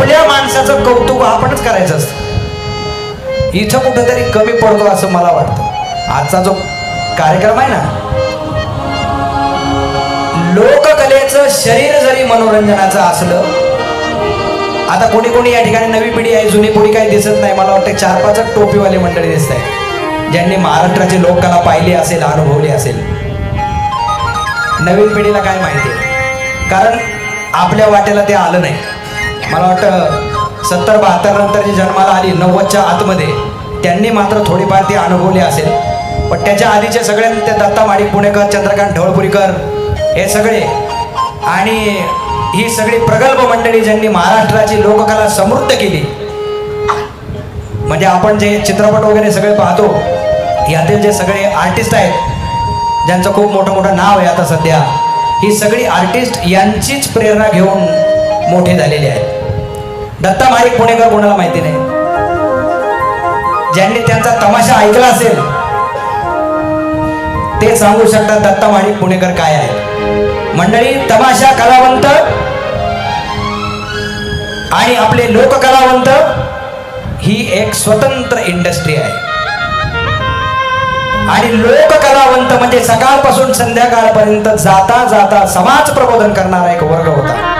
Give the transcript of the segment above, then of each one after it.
आपल्या माणसाचं कौतुक आपणच करायचं असतं. इथं कुठंतरी कमी पडतो असं मला वाटतं. आजचा जो कार्यक्रम आहे ना लोककलेचं शरीर जरी मनोरंजनाचं असलं आता कोणी कोणी या ठिकाणी नवी पिढी आहे जुनी पिढी काही दिसत नाही. मला वाटतं चार पाच टोपीवाले मंडळी दिसत आहे ज्यांनी महाराष्ट्राची लोककला पाहिली असेल अनुभवली असेल. नवीन पिढीला काय माहिती? आहे कारण आपल्या वाट्याला ते आलं नाही. मला वाटतं सत्तर बहात्तर नंतर जी जन्माला आली नव्वदच्या आतमध्ये त्यांनी मात्र थोडीफार ती अनुभवली असेल. पण त्याच्या आधीचे सगळे ते दत्ता माडिक पुणेकर चंद्रकांत ढवळपुरीकर हे सगळे आणि ही सगळी प्रगल्भ मंडळी ज्यांनी महाराष्ट्राची लोककला समृद्ध केली. म्हणजे आपण जे चित्रपट वगैरे सगळे पाहतो यातील जे सगळे आर्टिस्ट आहेत ज्यांचं खूप मोठं मोठं नाव आहे आता सध्या ही सगळी आर्टिस्ट यांचीच प्रेरणा घेऊन मोठे झालेले आहेत. दत्ता माडिक पुणेकर कोणाला माहिती नाही? ज्यांनी त्यांचा तमाशा ऐकला असेल ते सांगू शकतात दत्ता माडिक पुणेकर काय आहे मंडळी तमाशा कलावंत आणि आपले लोककलावंत ही एक स्वतंत्र इंडस्ट्री आहे. आणि लोककलावंत म्हणजे सकाळपासून संध्याकाळपर्यंत जाता जाता समाज प्रबोधन करणारा एक वर्ग होता.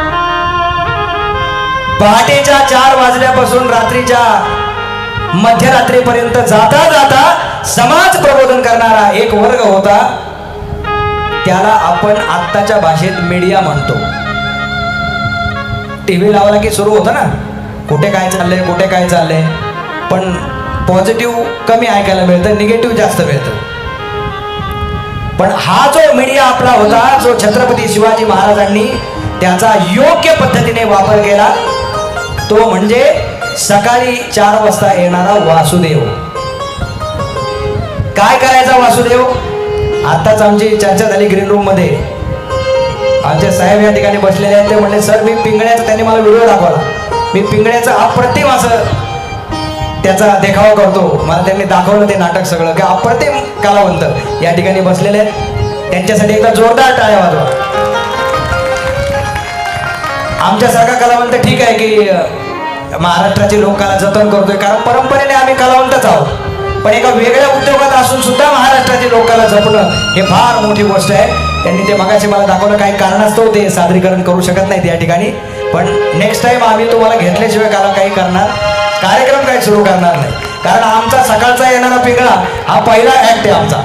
पहाटेच्या चार वाजल्यापासून रात्रीच्या मध्यरात्रीपर्यंत जाता जाता समाज प्रबोधन करणारा एक वर्ग होता. त्याला आपण आत्ताच्या भाषेत मीडिया म्हणतो. टीव्ही लावला की सुरू होतं ना? कुठे काय चाललंय कुठे काय चाललंय? पण पॉझिटिव्ह कमी ऐकायला मिळतं निगेटिव्ह जास्त मिळतं. पण हा जो मीडिया आपला होता जो छत्रपती शिवाजी महाराजांनी त्याचा योग्य पद्धतीने वापर केला तो म्हणजे सकाळी चार वाजता येणारा वासुदेव. काय करायचा वासुदेव? आताच आमची चर्चा झाली ग्रीन रूममध्ये. आमचे साहेब या ठिकाणी बसलेले आहेत ते म्हणले सर मी पिंगण्याचा त्यांनी मला व्हिडिओ दाखवला. मी पिंगण्याचा अप्रतिम असं त्याचा देखावा करतो. मला त्यांनी दाखवलं ते नाटक सगळं. की अप्रतिम कलावंत या ठिकाणी बसलेले आहेत. त्यांच्यासाठी एकदा जोरदार टाळ्या वाजवा. आमच्यासारखा कलावंत ठीक आहे की महाराष्ट्राची लोकांना जतन करतोय. कारण परंपरेने आम्ही कलावंतच आहोत. पण एका वेगळ्या उद्योगात असून सुद्धा महाराष्ट्राची लोकांना जपणं हे फार मोठी गोष्ट आहे. त्यांनी ते मगाशी मला दाखवलं काही कारणास्तव ते सादरीकरण करू शकत नाहीत या ठिकाणी. पण नेक्स्ट टाइम आम्ही तुम्हाला घेतल्याशिवाय काला काही करणार कार्यक्रम काही सुरू करणार नाही. कारण आमचा सकाळचा येणारा पिंगळा हा पहिला ऍक्ट आहे आमचा.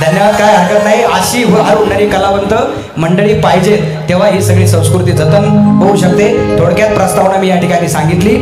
धन्यवाद. काय हरकत नाही. अशी हर होणारी कलावंत मंडळी पाहिजे तेव्हा ही सगळी संस्कृती जतन होऊ शकते. थोडक्यात प्रस्तावना मी या ठिकाणी सांगितली.